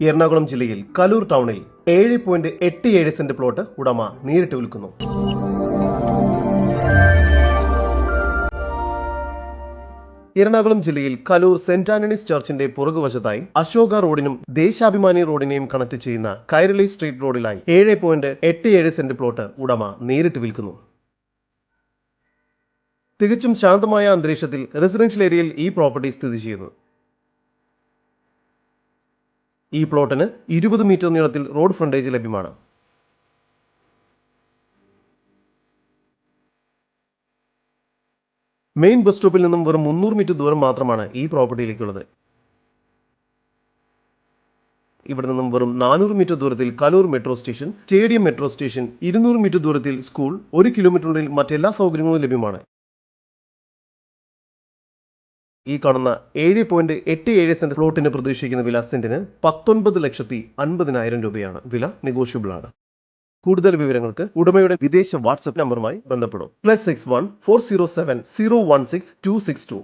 എറണാകുളം ജില്ലയിൽ കലൂർ ടൗണിൽ ഏഴ് പോയിന്റ് എട്ട് ഏഴ് സെന്റ് പ്ലോട്ട് ഉടമ നേരിട്ട് വിൽക്കുന്നു. എറണാകുളം ജില്ലയിൽ കലൂർ സെന്റ് ആന്റണീസ് ചർച്ചിന്റെ പുറകുവശത്തായി അശോക റോഡിനും ദേശാഭിമാനി റോഡിനെയും കണക്ട് ചെയ്യുന്ന കൈരളി സ്ട്രീറ്റ് റോഡിലായി ഏഴ് പോയിന്റ് എട്ട് ഏഴ് സെന്റ് പ്ലോട്ട് ഉടമ നേരിട്ട് വിൽക്കുന്നു. തികച്ചും ശാന്തമായ അന്തരീക്ഷത്തിൽ റെസിഡൻഷ്യൽ ഏരിയയിൽ ഈ പ്രോപ്പർട്ടി സ്ഥിതി ചെയ്യുന്നു. ഈ പ്ലോട്ടിന് ഇരുപത് മീറ്റർ നീളത്തിൽ റോഡ് ഫ്രണ്ടേജ് ലഭ്യമാണ്. മെയിൻ ബസ് സ്റ്റോപ്പിൽ നിന്നും വെറും മുന്നൂറ് മീറ്റർ ദൂരം മാത്രമാണ് ഈ പ്രോപ്പർട്ടിയിലേക്കുള്ളത്. ഇവിടെ നിന്നും വെറും നാനൂറ് മീറ്റർ ദൂരത്തിൽ Kaloor metro station stadium metro station ഇരുന്നൂറ് മീറ്റർ ദൂരത്തിൽ സ്കൂൾ ഒരു കിലോമീറ്ററിനുള്ളിൽ മറ്റെല്ലാ സൗകര്യങ്ങളും ലഭ്യമാണ്. ഈ കാണുന്ന ഏഴ് പോയിന്റ് എട്ട് ഏഴ് സെന്റ് പ്ലോട്ടിന് പ്രതീക്ഷിക്കുന്ന വില സെന്റിന് പത്തൊൻപത് ലക്ഷത്തി അൻപതിനായിരം രൂപയാണ്. വില നെഗോഷ്യബിൾ ആണ്. കൂടുതൽ വിവരങ്ങൾക്ക് ഉടമയുടെ വിദേശ വാട്സ്ആപ്പ് നമ്പറുമായി ബന്ധപ്പെടും. Plus six one four zero seven zero one six two six two